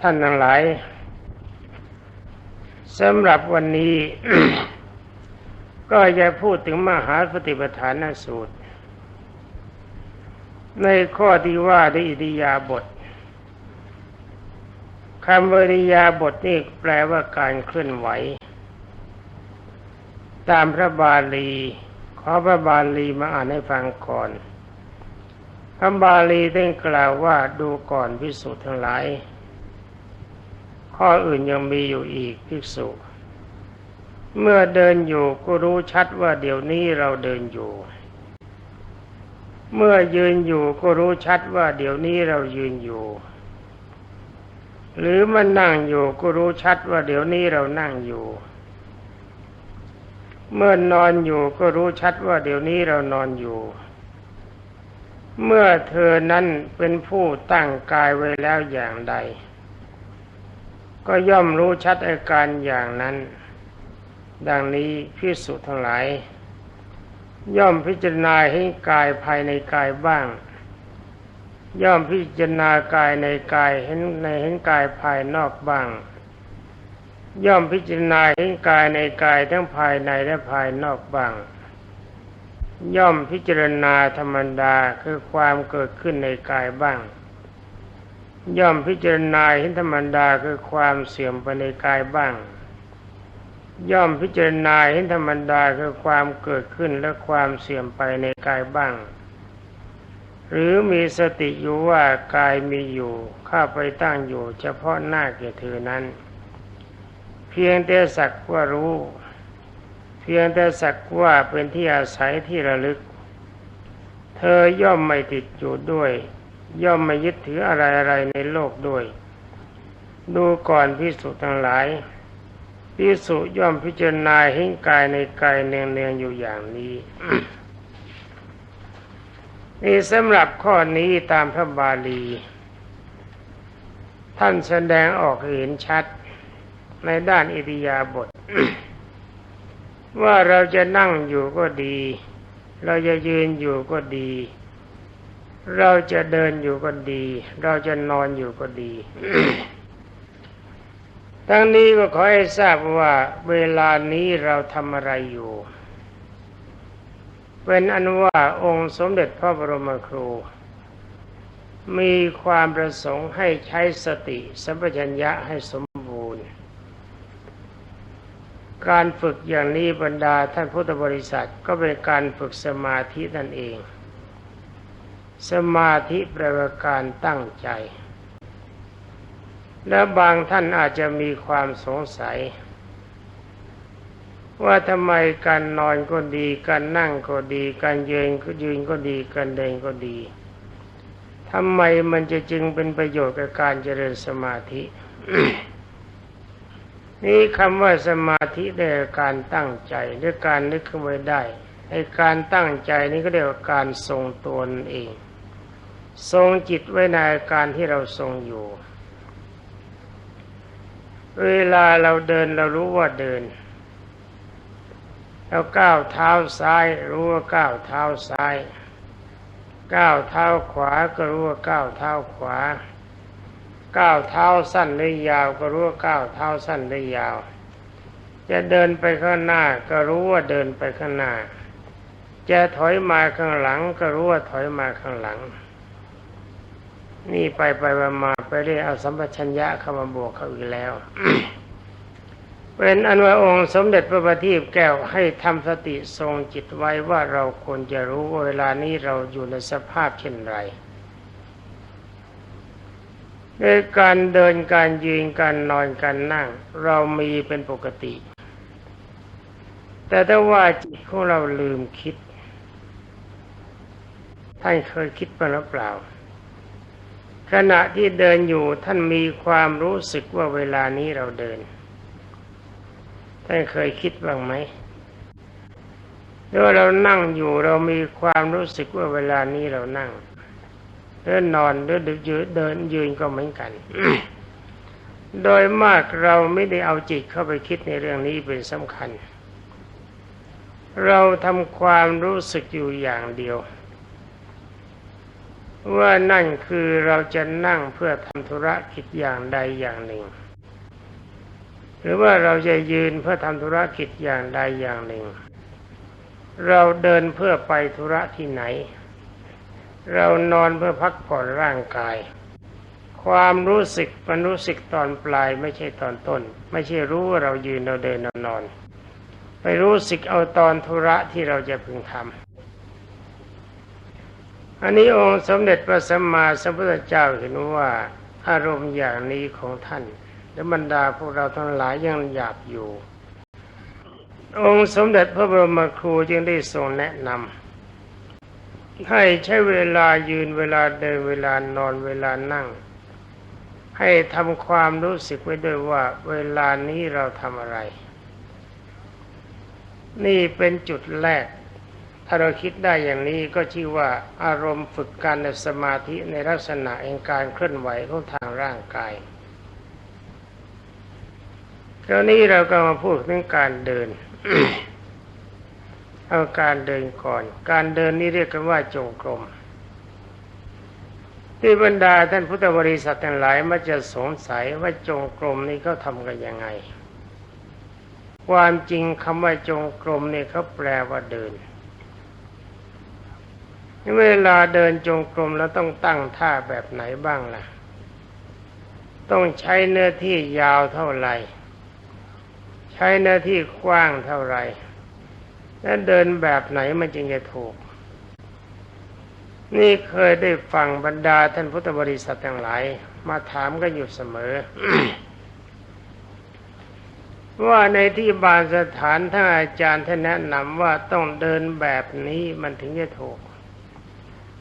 ท่านทั้งหลายสำหรับวันนี้ ก็จะพูดถึงมหาปฏิปทานสูตร ในข้อที่ว่าด้วยอิริยาบถคำวิริยาบถนี่แปลว่าการเคลื่อนไหว ตามพระบาลี ขอพระบาลีมาอ่านให้ฟังก่อน พระบาลีได้กล่าวว่าดูก่อนพิสุทั้งหลาย ข้ออื่นยังมีอยู่อีกภิกษุ เมื่อเดินอยู่ก็รู้ชัดว่าเดี๋ยวนี้เราเดินอยู่ เมื่อยืนอยู่ก็รู้ชัดว่าเดี๋ยวนี้เรายืนอยู่ หรือมันนั่งอยู่ก็รู้ชัดว่าเดี๋ยวนี้เรานั่งอยู่ เมื่อนอนอยู่ก็รู้ชัดว่าเดี๋ยวนี้เรานอนอยู่เเมื่อเธอนั้นเป็นผู้ตั้งกายไว้แล้วอย่างใด ก็ย่อมรู้ชัดอาการอย่างนั้น ดังนี้พิสุทั้งหลาย ย่อมพิจารณาให้กายภายในกายบ้าง ย่อมพิจารณากายในกายเห็นในเห็นกายภายนอกบ้าง ย่อมพิจารณาเห็นกายในกายทั้งภายในและภายนอกบ้าง ย่อมพิจารณาธรรมดาคือความเกิดขึ้นในกายบ้าง ย่อมพิจารณาเห็นธรรมดาคือความเสื่อมไปในกายบ้าง ย่อมพิจารณาเห็นธรรมดาคือความเกิดขึ้นและความเสื่อมไปในกายบ้าง หรือมีสติอยู่ว่ากายมีอยู่ข้าไปตั้งอยู่ เฉพาะหน้าแก่เธอนั้น เพียงแต่สักว่ารู้ เพียงแต่สักว่าเป็นที่อาศัยที่ระลึก เธอย่อมไม่ติดอยู่ด้วย ย่อมไม่ยึดถืออะไรอะไรในโลกด้วย ดูก่อนพิสุทั้งหลายพิสุย่อมพิจารณาเห็นกายในกายเนืองๆอยู่อย่างนี้นี่สำหรับข้อนี้ตามพระบาลี ท่านแสดงออกเห็นชัดในด้านอิริยาบถ ว่าเราจะนั่งอยู่ก็ดี เราจะยืนอยู่ก็ดี เราจะเดินอยู่ก็ดี เราจะนอนอยู่ก็ดี ทั้งนี้ก็ขอให้ทราบว่าเวลานี้เราทำอะไรอยู่เป็นอันว่าองค์สมเด็จพระบรมครู มีความประสงค์ให้ใช้สติสัมปชัญญะให้สม การฝึกอย่างนี้บรรดาท่านพุทธบริษัทก็เป็นการฝึกสมาธินั่นเอง สมาธิแปลว่าการตั้งใจ และบางท่านอาจจะมีความสงสัย ว่าทำไมการนอนก็ดี การนั่งก็ดี การยืนก็ยืนก็ดี การเดินก็ดีทำไมมันจะจึงเป็นประโยชน์กับการเจริญสมาธิ นี่คำว่าสมาธิได้การตั้งใจด้วยการนึกขึ้นไว้ได้ไอการตั้งใจนี้ก็เรียกว่าการทรงตัวนเอง ทรงจิตไว้ในอาการที่เราทรงอยู่ เวลาเราเดินเรารู้ว่าเดินเราก้าวเท้าซ้าย รู้ว่าก้าวเท้าซ้าย ก้าวเท้าขวาก็รู้ว่าก้าวเท้าขวา ก้าวเท้าสั้นหรือยาว ก็รู้ว่าก้าวเท้าสั้นหรือยาว จะเดินไปข้างหน้า ก็รู้ว่าเดินไปข้างหน้า จะถอยมาข้างหลัง ก็รู้ว่าถอยมาข้างหลัง นี่ไปไปมาไปเรียกเอาสัมปชัญญะเข้ามาบวกเขาอีกแล้วเป็นอันว่าองค์สมเด็จพระบัณฑิตแก้วให้ทำสติทรงจิตไว้ว่าเราควรจะรู้เวลานี้เราอยู่ในสภาพเช่นไร ในการเดินการยืนการนอนการนั่ง เรามีเป็นปกติ แต่ถ้าว่าจิตของเราลืมคิด ท่านเคยคิดบ้างหรือเปล่า ขณะที่เดินอยู่ท่านมีความรู้สึกว่าเวลานี้เราเดิน ท่านเคยคิดบ้างไหมหรือว่าเรานั่งอยู่เรามีความรู้สึกว่าเวลานี้เรานั่ง รือนอนหรือยืนเดินยืนก็เหมือนกัน โดยมากเราไม่ได้เอาจิตเข้าไปคิดในเรื่องนี้เป็นสำคัญ เราทำความรู้สึกอยู่อย่างเดียว ว่านั่นคือเราจะนั่งเพื่อทำธุระกิจอย่างใดอย่างหนึ่ง หรือว่าเราจะยืนเพื่อทำธุระกิจอย่างใดอย่างหนึ่ง เราเดินเพื่อไปธุระที่ไหน เรานอนเพื่อพักผ่อนร่างกาย ความรู้สึกมันรู้สึกตอนปลายไม่ใช่ตอนต้น ไม่ใช่รู้ว่าเรายืนเราเดินเรานอน ไปรู้สึกเอาตอนธุระที่เราจะพึงทำอันนี้องค์สมเด็จพระสัมมาสัมพุทธเจ้าเห็นว่า อารมณ์อย่างนี้ของท่านและบรรดาพวกเราทั้งหลายยังหยาบอยู่ องค์สมเด็จพระบรมครูจึงได้ทรงแนะนำ ให้ใช้เวลายืนเวลาเดินเวลานอนเวลานั่ง ให้ทำความรู้สึกไว้ด้วยว่าเวลานี้เราทำอะไร นี่เป็นจุดแรก ถ้าเราคิดได้อย่างนี้ก็ชื่อว่าอารมณ์ฝึกการในสมาธิในลักษณะแห่งการเคลื่อนไหวของทางร่างกายคราวนี้เราก็มาพูดถึงการเดิน เอาการเดินก่อน การเดินนี่เรียกกันว่าจงกรม ที่บรรดาท่านพุทธบริษัททั้งหลายมักจะสงสัยว่าจงกรมนี่เขาทำกันยังไง ความจริงคำว่าจงกรมเนี่ยเขาแปลว่าเดินเวลาเดินจงกรมแล้วต้องตั้งท่าแบบไหนบ้างล่ะ ต้องใช้เนื้อที่ยาวเท่าไหร่ ใช้เนื้อที่กว้างเท่าไหร่ และเดินแบบไหนมันจึงจะถูก นี่เคยได้ฟังบรรดาท่านพุทธบริษัททั้งหลาย มาถามกันอยู่เสมอ ว่าในที่บางสถานท่านอาจารย์ท่านแนะนำว่าต้องเดินแบบนี้มันถึงจะถูก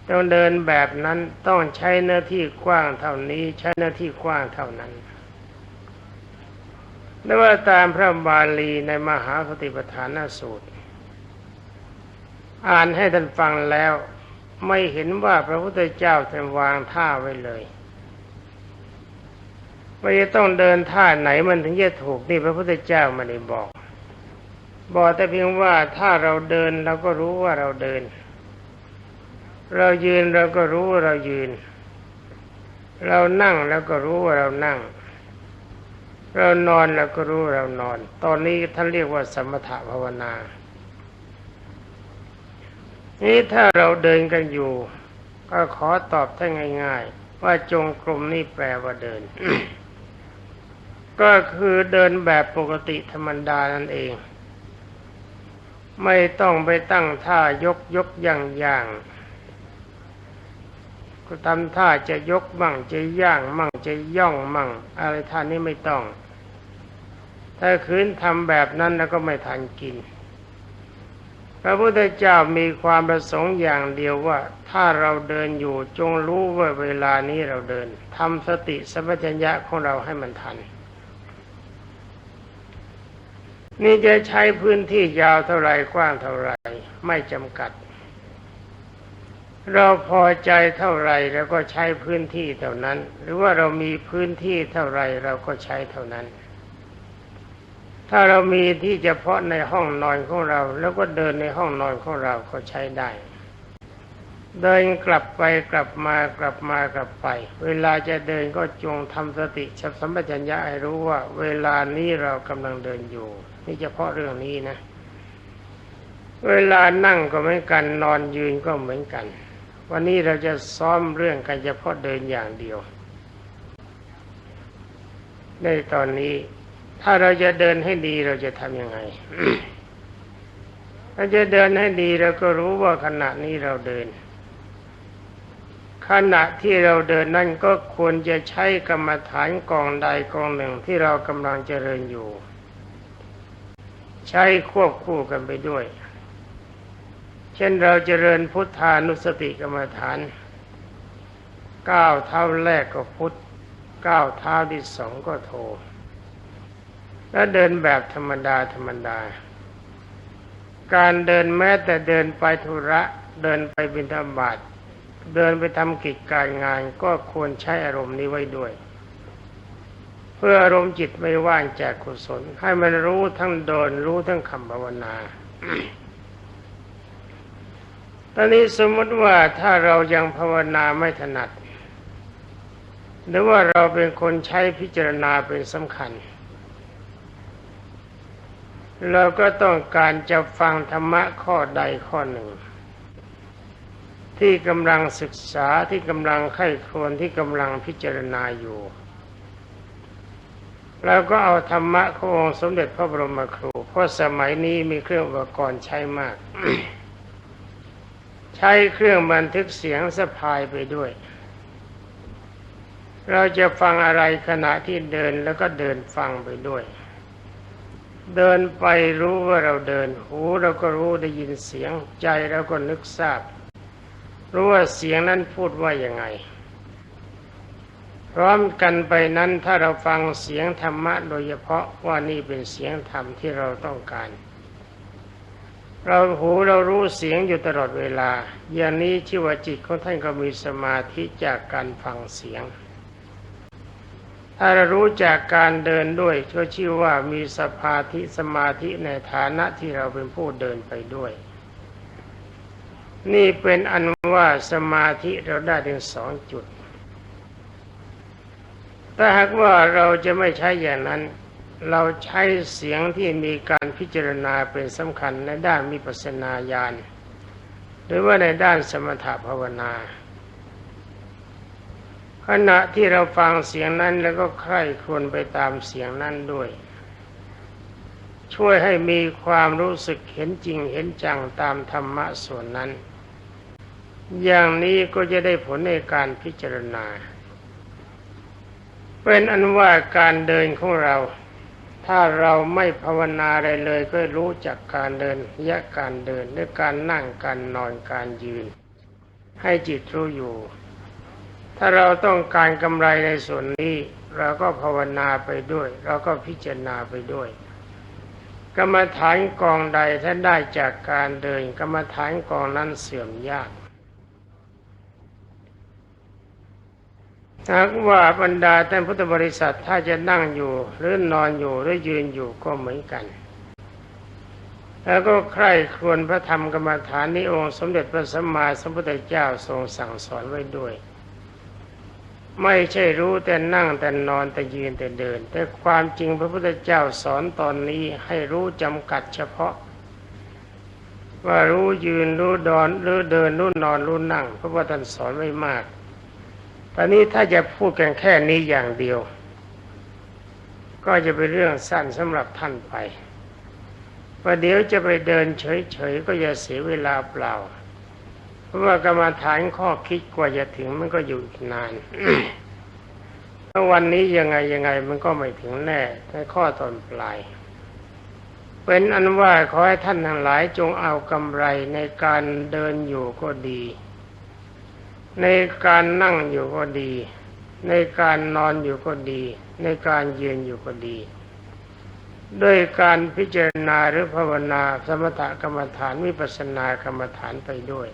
ต้องเดินแบบนั้นต้องใช้เนื้อที่กว้างเท่านี้ใช้เนื้อที่กว้างเท่านั้นและว่าตามพระบาลีในมหาสติปัฏฐานสูตร อ่านให้ท่านฟังแล้ว ไม่เห็นว่าพระพุทธเจ้าท่านวางท่าไว้เลยว่าจะต้องเดินท่าไหนมันถึงจะถูกนี่พระพุทธเจ้าไม่ได้บอก บอกแต่เพียงว่าถ้าเราเดินเราก็รู้ว่าเราเดิน เรายืนเราก็รู้ว่าเรายืน เรานั่งแล้วก็รู้ว่าเรานั่ง เรานอนแล้วก็รู้เรานอน ตอนนี้ท่านเรียกว่าสมถภาวนา นี่ถ้าเราเดินกันอยู่ ก็ขอตอบท่านง่าย ๆ ว่าจงกรมนี่แปลว่าเดิน ก็คือเดินแบบปกติธรรมดานั่นเอง ไม่ต้องไปตั้งท่ายกยกย่างย่างก็ทำท่าจะยกมั่งจะย่างมั่งจะย่องมั่ง อะไรท่านี้ไม่ต้อง ถ้าคืนทำแบบนั้นแล้วก็ไม่ทันกิน พระพุทธเจ้ามีความประสงค์อย่างเดียวว่า ถ้าเราเดินอยู่จงรู้ว่าเวลานี้เราเดินทำสติสัมปชัญญะของเราให้มันทัน นี่จะใช้พื้นที่ยาวเท่าไรกว้างเท่าไรไม่จำกัด เราพอใจเท่าไรเราก็ใช้พื้นที่เท่านั้น หรือว่าเรามีพื้นที่เท่าไรเราก็ใช้เท่านั้น ถ้าเรามีที่เฉพาะในห้องนอนของเรา แล้วก็เดินในห้องนอนของเราก็ใช้ได้ เดินกลับไปกลับมากลับมากลับไป เวลาจะเดินก็จงทำสติชับสัมปชัญญะให้รู้ว่า เวลานี้เรากำลังเดินอยู่ นี่เฉพาะเรื่องนี้นะ เวลานั่งก็เหมือนกันนอนยืนก็เหมือนกัน วันนี้เราจะซ้อมเรื่องกันเฉพาะเดินอย่างเดียว ในตอนนี้ ถ้าเราจะเดินให้ดีเราจะทำยังไงเราจะเดินให้ดีเราก็รู้ว่าขณะนี้เราเดิน ขณะที่เราเดินนั่นก็ควรจะใช้กรรมฐานกองใดกองหนึ่งที่เรากำลังเจริญอยู่ ใช้ควบคู่กันไปด้วย เช่นเราเจริญพุทธานุสติกรรมฐานก้าวเท้าแรกก็พุทธก้าวเท้าที่สองก็โท แล้วเดินแบบธรรมดาธรรมดา การเดินแม้แต่เดินไปธุระ เดินไปบิณฑบาตเดินไปทำกิจการงานก็ควรใช้อารมณ์นี้ไว้ด้วย เพื่ออารมณ์จิตไม่ว่างจากกุศล ให้มันรู้ทั้งเดินรู้ทั้งคำภาวนาตอนนี้สมมติว่าถ้าเรายังภาวนาไม่ถนัด หรือว่าเราเป็นคนใช้พิจารณาเป็นสำคัญ เราก็ต้องการจะฟังธรรมะข้อใดข้อหนึ่ง ที่กำลังศึกษาที่กำลังไข้ควนที่กำลังพิจารณาอยู่เราก็เอาธรรมะขององค์สมเด็จพระบรมครู เพราะสมัยนี้มีเครื่องอุปกรณ์ใช้มาก ใช้เครื่องบันทึกเสียงสะพายไปด้วย เราจะฟังอะไรขณะที่เดินแล้วก็เดินฟังไปด้วย เดินไปรู้ว่าเราเดิน หูเราก็รู้ได้ยินเสียง ใจเราก็นึกทราบ รู้ว่าเสียงนั้นพูดว่ายังไง พร้อมกันไปนั้นถ้าเราฟังเสียงธรรมะโดยเฉพาะว่านี่เป็นเสียงธรรมที่เราต้องการ เราหูเรารู้เสียงอยู่ตลอดเวลา อย่างนี้ชื่อว่าจิตของท่านก็มีสมาธิจากการฟังเสียง ถ้าเรารู้จากการเดินด้วยก็ชื่อว่ามีสภาธิสมาธิในฐานะที่เราเป็นผู้เดินไปด้วย นี่เป็นอันว่าสมาธิเราได้ถึงสองจุด ถ้าหากว่าเราจะไม่ใช้อย่างนั้น เราใช้เสียงที่มีการพิจารณาเป็นสำคัญในด้านมีปัสนาญาณหรือว่าในด้านสมถภาวนา ขณะที่เราฟังเสียงนั้นแล้วก็ใคร่ควญไปตามเสียงนั้นด้วย ช่วยให้มีความรู้สึกเห็นจริงเห็นจังตามธรรมะส่วนนั้น อย่างนี้ก็จะได้ผลในการพิจารณา เป็นอันว่าการเดินของเรา ถ้าเราไม่ภาวนาอะไรเลยก็รู้จักการเดินยะการเดินด้วยการนั่งการนอนการยืน ให้จิตรู้อยู่ ถ้าเราต้องการกำไรในส่วนนี้ เราก็ภาวนาไปด้วย เราก็พิจารณาไปด้วย กรรมฐานกองใดท่านได้จากการเดิน กรรมฐานกองนั้นเสื่อมยากหากว่าบรรดาท่านพุทธบริษัทถ้าจะนั่งอยู่ หรือนอนอยู่หรือยืนอยู่ก็เหมือนกัน แล้วก็ใคร่ครวญพระธรรมกรรมฐานนี้องค์ สมเด็จพระสัมมาสัมพุทธเจ้าทรงสั่งสอนไว้ด้วย ไม่ใช่รู้แต่นั่งแต่นอนแต่ยืนแต่เดิน แต่ความจริงพระพุทธเจ้าสอนตอนนี้ให้รู้จำกัดเฉพาะ ว่ารู้ยืนรู้ดอนรู้เดินรู้นอนรู้นั่งพราะว่าท่านสอนไว้มาก ตอนนี้ถ้าจะพูดกันแค่นี้อย่างเดียว ก็จะเป็นเรื่องสั้นสำหรับท่านไปประเดี๋ยวจะไปเดินเฉยๆก็จะเสียเวลาเปล่า เพราะว่ากรรมฐานข้อคิดกว่าจะถึงมันก็อยู่อีกนานถ้าวันนี้ยังไงยังไงมันก็ไม่ถึงแน่ในข้อตอนปลาย เป็นอันว่าขอให้ท่านทั้งหลายจงเอากำไรในการเดินอยู่ก็ดี ในการนั่งอยู่ก็ดี ในการนอนอยู่ก็ดี ในการยืนอยู่ก็ดี ด้วยการพิจารณาหรือภาวนาสมถกรรมฐานวิปัสสนากรรมฐานไปด้วย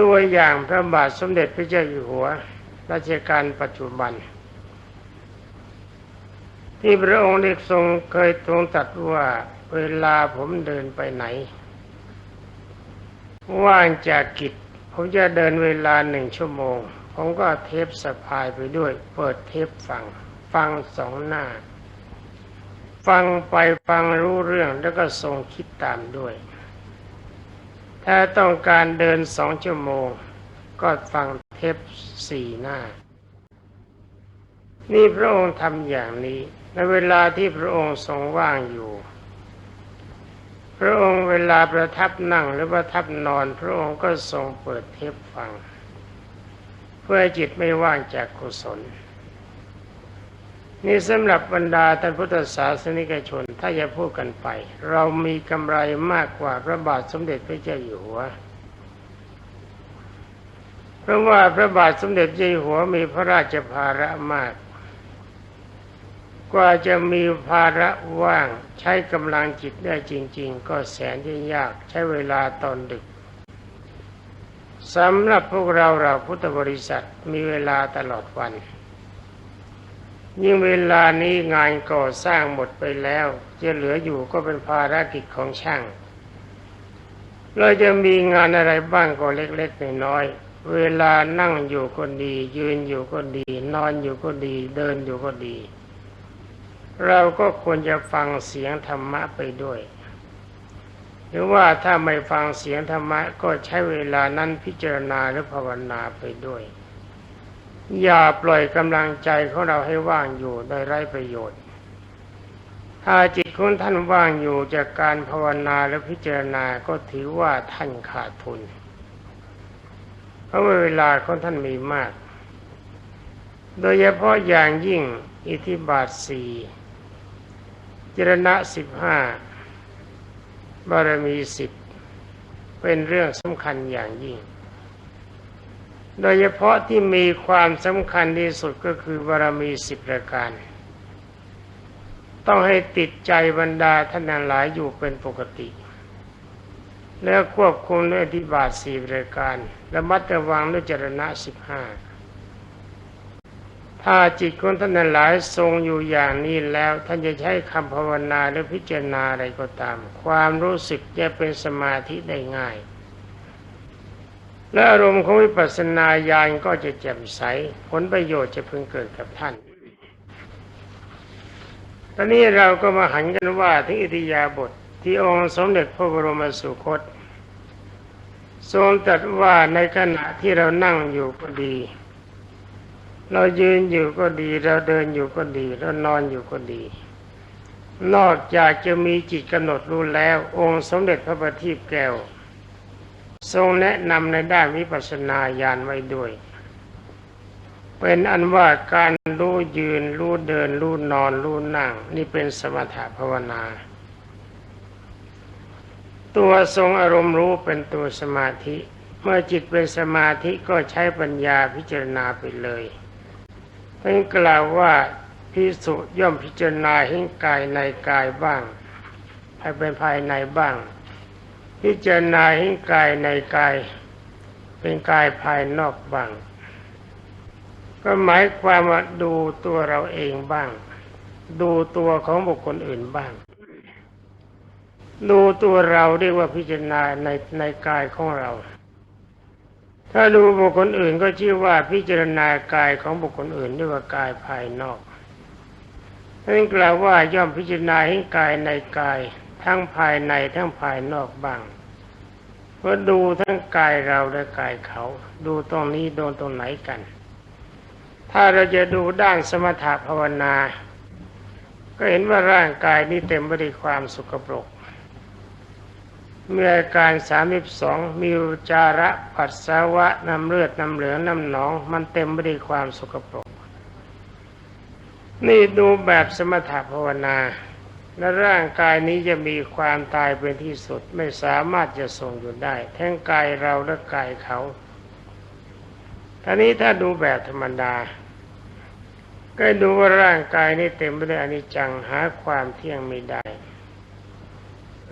ตัวอย่างพระบาทสมเด็จพระเจ้าอยู่หัวรัชกาลปัจจุบัน ที่พระองค์ได้ทรงเคยทรงตัดว่าเวลาผมเดินไปไหน ว่างจากกิจ ผมจะเดินเวลาหนึ่งชั่วโมง ผมก็เทปสะพายไปด้วย เปิดเทปฟัง ฟังสองหน้า ฟังไปฟังรู้เรื่องแล้วก็ทรงคิดตามด้วย ถ้าต้องการเดินสองชั่วโมง ก็ฟังเทปสี่หน้า นี่พระองค์ทำอย่างนี้ในเวลาที่พระองค์ทรงว่างอยู่ พระองค์เวลาประทับนั่งหรือประทับนอน พระองค์ก็ทรงเปิดเทปฟัง เพื่อจิตไม่ว่างจากกุศล นี่สำหรับบรรดาท่านพุทธศาสนิกชน ถ้าจะพูดกันไป เรามีกำไรมากกว่าพระบาทสมเด็จพระเจ้าอยู่หัว เพราะว่าพระบาทสมเด็จเจ้าอยู่หัวมีพระราชภาระมาก กว่าจะมีภาระว่างใช้กำลังจิตได้จริง ๆ ก็แสนที่ยากใช้เวลาตอนดึกสำหรับพวกเราเราพุทธบริษัทมีเวลาตลอดวัน ยิ่งเวลานี้งานก่อสร้างหมดไปแล้ว จะเหลืออยู่ก็เป็นภารกิจของช่าง เราจะมีงานอะไรบ้างก็เล็กๆน้อยๆเวลานั่งอยู่ก็ดี ยืนอยู่ก็ดี นอนอยู่ก็ดี เดินอยู่ก็ดี เราก็ควรจะฟังเสียงธรรมะไปด้วย หรือว่าถ้าไม่ฟังเสียงธรรมะก็ใช้เวลานั้นพิจารณาหรือภาวนาไปด้วย อย่าปล่อยกำลังใจของเราให้ว่างอยู่โดยไร้ประโยชน์ ถ้าจิตของท่านว่างอยู่จากการภาวนาและพิจารณาก็ถือว่าท่านขาดทุน เพราะเวลาของท่านมีมาก โดยเฉพาะอย่างยิ่งอิทธิบาทสี่จรณะสิบห้าบารมีสิบเป็นเรื่องสำคัญอย่างยิ่ง โดยเฉพาะที่มีความสำคัญที่สุดก็คือบารมีสิบประการ ต้องให้ติดใจบรรดาท่านหลายอยู่เป็นปกติ แล้วควบคุมด้วยอธิบาทสี่ประการและมัดระวังด้วยจรณะสิบห้าถ้าจิตของท่านหลายทรงอยู่อย่างนี้แล้ว ท่านจะใช้คำภาวนาหรือพิจารณาอะไรก็ตาม ความรู้สึกจะเป็นสมาธิได้ง่าย และอารมณ์ของวิปัสสนาญาณก็จะแจ่มใส ผลประโยชน์จะพึงเกิดกับท่าน ตอนนี้เราก็มาหันกันว่าถึงอิทยาบทที่องค์สมเด็จพระบรมสุคต ทรงตรัสว่าในขณะที่เรานั่งอยู่ก็ดี เรายืนอยู่ก็ดี เราเดินอยู่ก็ดี เรานอนอยู่ก็ดี นอกจากจะมีจิตกำหนดรู้แล้ว องค์สมเด็จพระบัณฑิตแก้ว ทรงแนะนำในด้านวิปัสสนาญาณไว้ด้วย เป็นอันว่าการรู้ยืน รู้เดิน รู้นอน รู้นั่ง นี่เป็นสมถะภาวนา ตัวทรงอารมณ์รู้เป็นตัวสมาธิ เมื่อจิตเป็นสมาธิก็ใช้ปัญญาพิจารณาไปเลยท่านกล่าวว่าพิสุย่อมพิจารณาเห็นกายในกายบ้างภายเป็นภายในบ้าง พิจารณาเห็นกายในกาย เป็นกายภายนอกบ้าง ก็หมายความว่าดูตัวเราเองบ้าง ดูตัวของบุคคลอื่นบ้าง ดูตัวเราเรียกว่าพิจารณาในในกายของเรา ถ้าดูบุคคลอื่นก็ชื่อว่าพิจารณากายของบุคคลอื่นเรียกว่ากายภายนอกท่านกล่าวว่าย่อมพิจารณาให้กายในกาย ทั้งภายในทั้งภายนอกบ้างเพราะดูทั้งกายเราและกายเขา ดูตรงนี้โดนตรงไหนกัน ถ้าเราจะดูด้านสมถะภาวนา ก็เห็นว่าร่างกายนี้เต็มไปด้วยความสุขปรกมีอการสามสิบสองมีอุจจาระปัสสาวะน้ำเลือดน้ำเหลืองน้ำหนอง มันเต็มไปด้วยความสกปรก นี่ดูแบบสมถะภาวนา และร่างกายนี้จะมีความตายเป็นที่สุดไม่สามารถจะทรงอยู่ได้ ทั้งกายเราและกายเขาท่านี้ถ้าดูแบบธรรมดา ก็ดูว่าร่างกายนี้เต็มไปด้วยอนิจจังหาความเที่ยงไม่ได้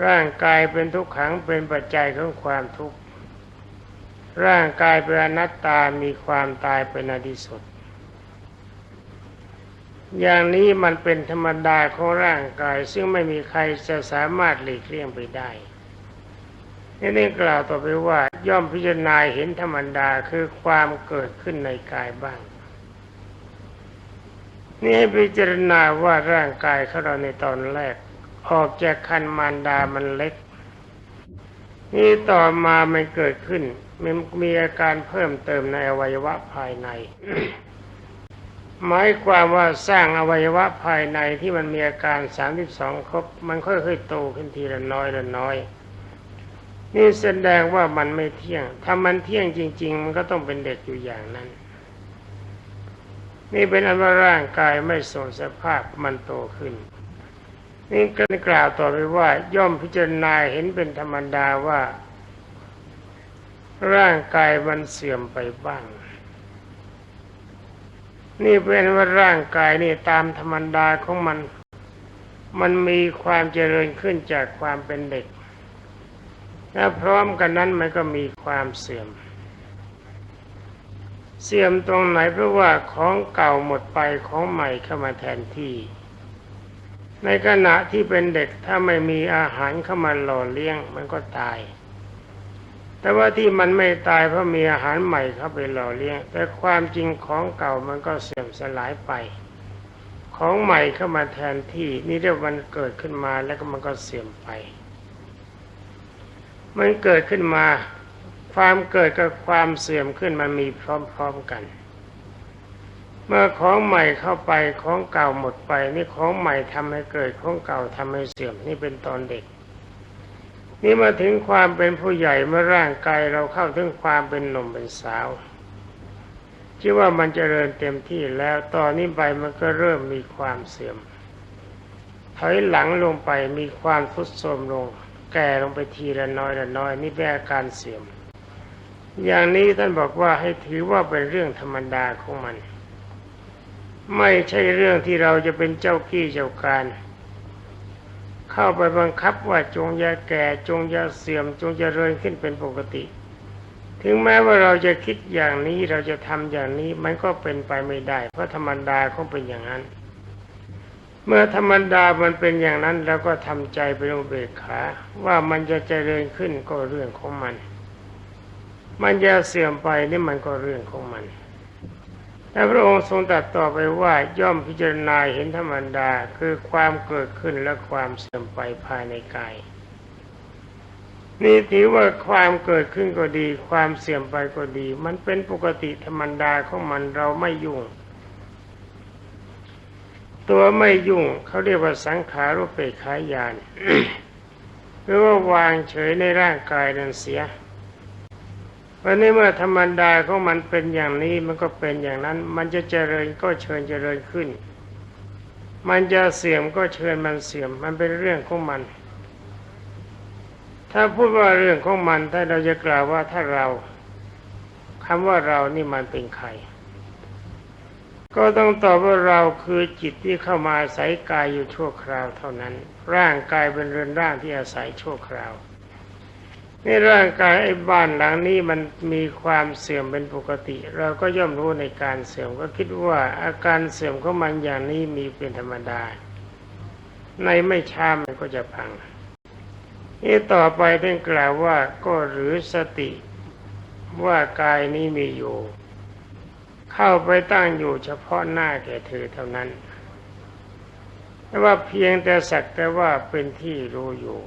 ร่างกายเป็นทุกขังเป็นปัจจัยของความทุกข์ร่างกายเป็นอนัตตามีความตายเป็นอดีสุด อย่างนี้มันเป็นธรรมดาของร่างกาย ซึ่งไม่มีใครจะสามารถหลีกเลี่ยงไปได้นี่นี่กล่าวต่อไปว่าย่อมพิจารณาเห็นธรรมดาคือความเกิดขึ้นในกายบ้าง นี่ให้พิจารณาว่าร่างกายของเราในตอนแรก ออกจากคันมารดามันเล็ก นี่ต่อมามันเกิดขึ้น มันมีอาการเพิ่มเติมในอวัยวะภายใน หมายความว่าสร้างอวัยวะภายในที่มันมีอาการสามสิบสองครบ มันค่อยๆโตขึ้นทีละน้อยละน้อย นี่แสดงว่ามันไม่เที่ยง ถ้ามันเที่ยงจริง ๆ มันก็ต้องเป็นเด็กอยู่อย่างนั้น นี่เป็นอันว่าร่างกายไม่ทรงสภาพมันโตขึ้น นี่ก็กล่าวต่อไปว่า ย่อมพิจารณาเห็นเป็นธรรมดาว่า ร่างกายมันเสื่อมไปบ้าง นี่เป็นว่าร่างกายนี่ตามธรรมดาของมัน มันมีความเจริญขึ้นจากความเป็นเด็ก และพร้อมกันนั้นมันก็มีความเสื่อม เสื่อมตรงไหนเพราะว่าของเก่าหมดไปของใหม่เข้ามาแทนที่ ในขณะที่เป็นเด็กถ้าไม่มีอาหารเข้ามาหล่อเลี้ยงมันก็ตาย แต่ว่าที่มันไม่ตายเพราะมีอาหารใหม่เข้าไปหล่อเลี้ยง แต่ความจริงของเก่ามันก็เสื่อมสลายไป ของใหม่เข้ามาแทนที่ นี่เรียกมันเกิดขึ้นมาแล้วก็มันก็เสื่อมไป มันเกิดขึ้นมา ความเกิดกับความเสื่อมขึ้นมันมีพร้อมๆกัน เมื่อของใหม่เข้าไปของเก่าหมดไป นี่ของใหม่ทำให้เกิดของเก่าทำให้เสื่อมนี่เป็นตอนเด็ก นี่มาถึงความเป็นผู้ใหญ่เมื่อร่างกายเราเข้าถึงความเป็นหนุ่มเป็นสาวที่ว่ามันจเจริญเต็มที่แล้วตอนนี้ไปมันก็เริ่มมีความเสื่อมถอยหลังลงไปมีความทุดโทรมลง แก่ลงไปทีละน้อยละน้อย นี่เป็นอาการเสื่อม อย่างนี้ท่านบอกว่าให้ถือว่าเป็นเรื่องธรรมดาของมัน ไม่ใช่เรื่องที่เราจะเป็นเจ้ากี้เจ้าการ เข้าไปบังคับว่าจงอย่าแก่จงอย่าเสื่อม จงยาเริญขึ้นเป็นปกติ ถึงแม้ว่าเราจะคิดอย่างนี้เราจะทำอย่างนี้มันก็เป็นไปไม่ได้ เพราะธรรมดาคงเป็นอย่างนั้น เมื่อธรรมดามันเป็นอย่างนั้นเราก็ทำใจเป็นอุเบกขาว่ามันจะเจริญขึ้นก็เรื่องของมัน มันจะเสื่อมไปนี่มันก็เรื่องของมัน แต่พระองค์ทรงตรัสต่อไปว่าย่อมพิจารณาเห็นธรรมดาคือความเกิดขึ้นและความเสื่อมไปภายในกาย นี่ถือว่าความเกิดขึ้นก็ดี ความเสื่อมไปก็ดี มันเป็นปกติธรรมดาของมันเราไม่ยุ่ง ตัวไม่ยุ่งเขาเรียกว่าสังขารุปเปกขายานหรือว่าวางเฉยในร่างกายนั้นเสีย วันนี้เมื่อธรรมดาของมันเป็นอย่างนี้มันก็เป็นอย่างนั้น มันจะเจริญก็เชิญเจริญขึ้น มันจะเสื่อมก็เชิญมันเสื่อม มันเป็นเรื่องของมัน ถ้าพูดว่าเรื่องของมัน ถ้าเราจะกล่าวว่าถ้าเราคำว่าเรานี่มันเป็นใคร ก็ต้องตอบว่าเราคือจิตที่เข้ามาอาศัยกายอยู่ชั่วคราวเท่านั้น ร่างกายเป็นเรือนร่างที่อาศัยชั่วคราว ในร่างกายไอ้บ้านหลังนี้มันมีความเสื่อมเป็นปกติ เราก็ย่อมรู้ในการเสื่อมก็คิดว่าอาการเสื่อมของมันอย่างนี้มีเป็นธรรมดา ในไม่ช้ามันก็จะพังนี่ต่อไปท่านกล่าวว่าก็หรือสติว่ากายนี้มีอยู่ เข้าไปตั้งอยู่เฉพาะหน้าแก่เธอเท่านั้นแต่ว่าเพียงแต่สักแต่ว่าเป็นที่รู้อยู่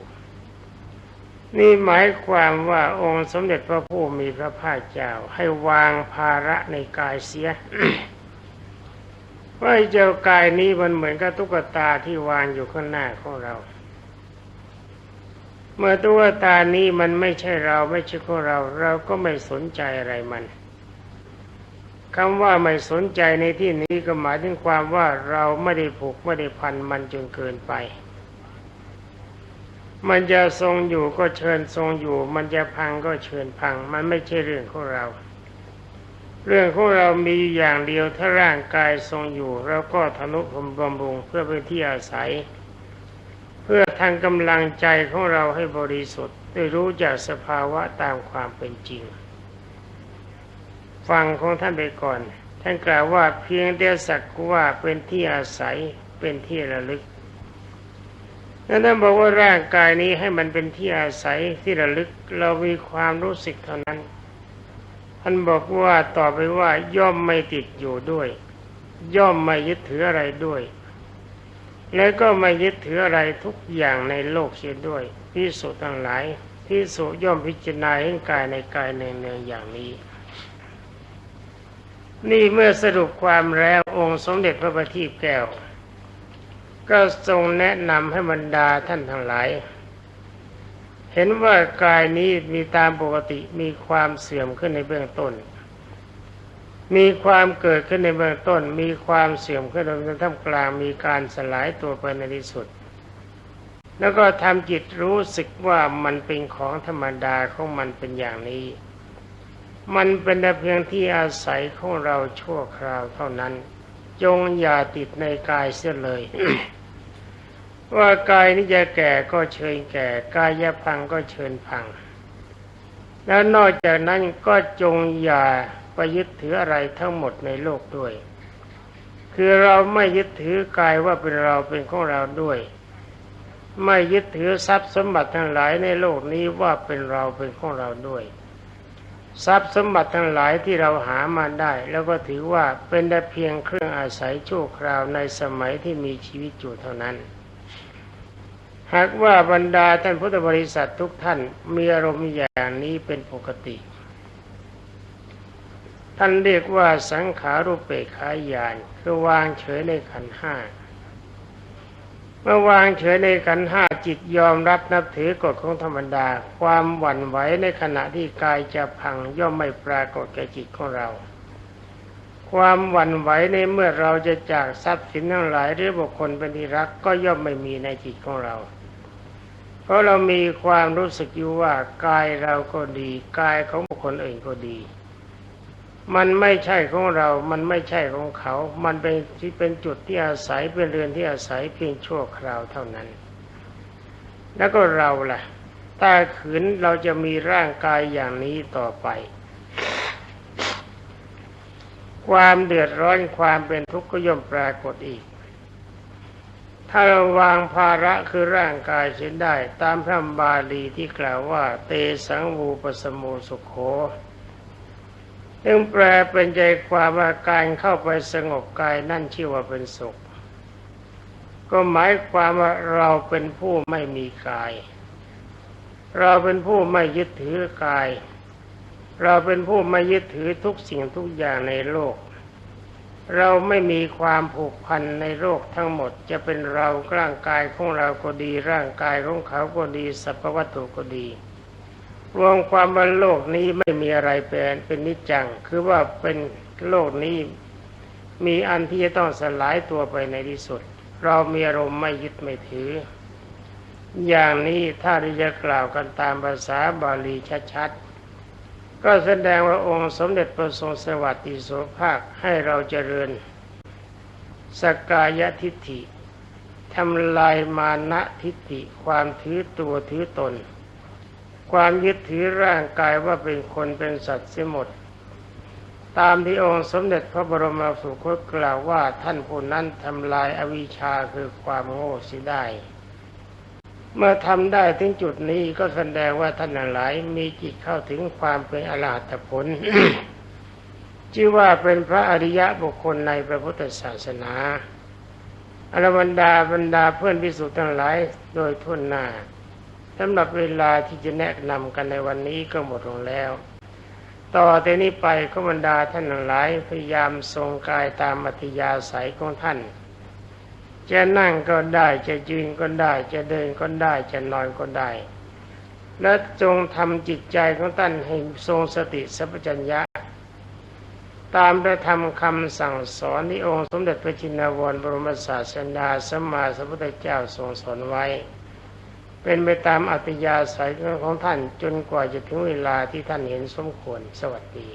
นี่หมายความว่าองค์สมเด็จพระผู้มีพระภาคเจ้าให้วางภาระในกายเสียว่าเจ้ากายนี้มันเหมือนกับตุ๊กตาที่วางอยู่ข้างหน้าของเรา เมื่อตุ๊กตานี้มันไม่ใช่เราไม่ใช่ของเรา เราก็ไม่สนใจอะไรมันคำว่าไม่สนใจในที่นี้ก็หมายถึงความว่าเราไม่ได้ผูกไม่ได้พันมันจนเกินไป มันจะทรงอยู่ก็เชิญทรงอยู่ มันจะพังก็เชิญพัง มันไม่ใช่เรื่องของเรา เรื่องของเรามีอย่างเดียวถ้าร่างกายทรงอยู่เราก็ทนุพมบำรุงเพื่อเป็นที่อาศัย เพื่อทางกำลังใจของเราให้บริสุทธิ์ได้รู้จักสภาวะตามความเป็นจริง ฟังของท่านไปก่อน ท่านกล่าวว่าเพียงเดียวสักว่าเป็นที่อาศัยเป็นที่ระลึก นั้นท่านบอกว่าร่างกายนี้ให้มันเป็นที่อาศัยที่ระลึกเรามีความรู้สึกเท่านั้น ท่านบอกว่าต่อไปว่าย่อมไม่ติดอยู่ด้วย ย่อมไม่ยึดถืออะไรด้วย แล้วก็ไม่ยึดถืออะไรทุกอย่างในโลกเสียด้วยพิสุทั้งหลายพิสุย่อมพิจารณาเห็นกายในกายเนืองๆอย่างนี้ นี่เมื่อสรุปความแล้วองค์สมเด็จพระบัณฑิตแก้ว ก็ทรงแนะนำให้บรรดาท่านทั้งหลาย เห็นว่ากายนี้มีตามปกติมีความเสื่อมขึ้นในเบื้องต้น มีความเกิดขึ้นในเบื้องต้น มีความเสื่อมขึ้นในท่ามกลางมีการสลายตัวไปในที่สุด แล้วก็ทำจิตรู้สึกว่ามันเป็นของธรรมดาของมันเป็นอย่างนี้ มันเป็นเพียงที่อาศัยของเราชั่วคราวเท่านั้นจงอย่าติดในกายเสียเลย ว่ากายนี้จะแก่ก็เชิญแก่ กายจะพังก็เชิญพัง แล้วนอกจากนั้นก็จงอย่าไปยึดถืออะไรทั้งหมดในโลกด้วย คือเราไม่ยึดถือกายว่าเป็นเราเป็นของเราด้วย ไม่ยึดถือทรัพย์สมบัติทั้งหลายในโลกนี้ว่าเป็นเราเป็นของเราด้วย ทรัพย์สมบัติทั้งหลายที่เราหามาได้ แล้วก็ถือว่าเป็นแต่เพียงเครื่องอาศัยชั่วคราวในสมัยที่มีชีวิตอยู่เท่านั้น หากว่าบรรดาท่านพุทธบริษัททุกท่านมีอารมณ์อย่างนี้เป็นปกติ ท่านเรียกว่าสังขารุปเปกขายานคือวางเฉยในขันห้าเมื่อวางเฉยในขันห้าจิตยอมรับนับถือกฎของธรรมดา ความหวั่นไหวในขณะที่กายจะพังย่อมไม่ปรากฏแก่จิตของเรา ความหวั่นไหวในเมื่อเราจะจากทรัพย์สินทั้งหลายหรือบุคคลเป็นที่รักก็ย่อมไม่มีในจิตของเรา ราะเรามีความรู้สึกอยู่ว่ากายเราก็ดีกายของบุคคลอื่นก็ดี มันไม่ใช่ของเรา มันไม่ใช่ของเขา มันเป็นที่เป็นจุดที่อาศัยเป็นเรือนที่อาศัยเพียงชั่วคราวเท่านั้น แล้วก็เราล่ะถ้าขืนเราจะมีร่างกายอย่างนี้ต่อไป ความเดือดร้อนความเป็นทุกข์ก็ย่อมปรากฏอีก ถ้าเราวางภาระคือร่างกายเสียได้ ตามพระบาลีที่กล่าวว่า เตสังวูปสโมสุขโขซึ่งแปลเป็นใจความว่าการเข้าไปสงบกายนั่นชื่อว่าเป็นสุข ก็หมายความว่าเราเป็นผู้ไม่มีกาย เราเป็นผู้ไม่ยึดถือกาย เราเป็นผู้ไม่ยึดถือทุกสิ่งทุกอย่างในโลก เราไม่มีความผูกพันในโลกทั้งหมด จะเป็นเราร่างกายของเราก็ดี ร่างกายของเขาก็ดีสรรพวัตถุก็ดี รวมความว่าโลกนี้ไม่มีอะไรเป็นเป็นนิจจัง คือว่าเป็นโลกนี้มีอันที่จะต้องสลายตัวไปในที่สุด เรามีอารมณ์ไม่ยึดไม่ถือ อย่างนี้ถ้าที่จะกล่าวกันตามภาษาบาลีชัดๆ ก็แสดงว่าองค์สมเด็จพระทรงสวัสดิโสภาคให้เราเจริญ สกายทิฏฐิทำลายมานะทิฏฐิความถือตัวถือตน ความยึดถือร่างกายว่าเป็นคนเป็นสัตว์เสียหมด ตามที่องค์สมเด็จพระบรมสุคตกล่าวว่าท่านผู้นั้นทำลายอวิชชาคือความโง่เสิได้ เมื่อทำได้ถึงจุดนี้ก็แสดงว่าท่านหลายมีจิตเข้าถึงความเป็นอรหัตผลชื่อว่าเป็นพระอริยะบุคคลในพระพุทธศาสนาอรบรรดาบรรดาเพื่อนพิสุทธ์ทั้งหลายโดยทุนหน้าสำหรับเวลาที่จะแนะนำกันในวันนี้ก็หมดลงแล้ว ต่อแต่นี้ไปก็บรรดาท่านหลายพยายามทรงกายตามอัธยาศัยของท่าน จะนั่งก็ได้จะยืนก็ได้ จะเดินก็ได้จะนอนก็ได้ และจงทำจิตใจของท่านให้ทรงสติสัพพัญญะ ตามพระธรรมคำสั่งสอนที่องค์สมเด็จพระจินวรบรมศาสดาสัมมาสัมพุทธเจ้าทรงสอนไว้ เป็นไปตามอัตยาศัยของท่านจนกว่าจะถึงเวลาที่ท่านเห็นสมควรสวัสดี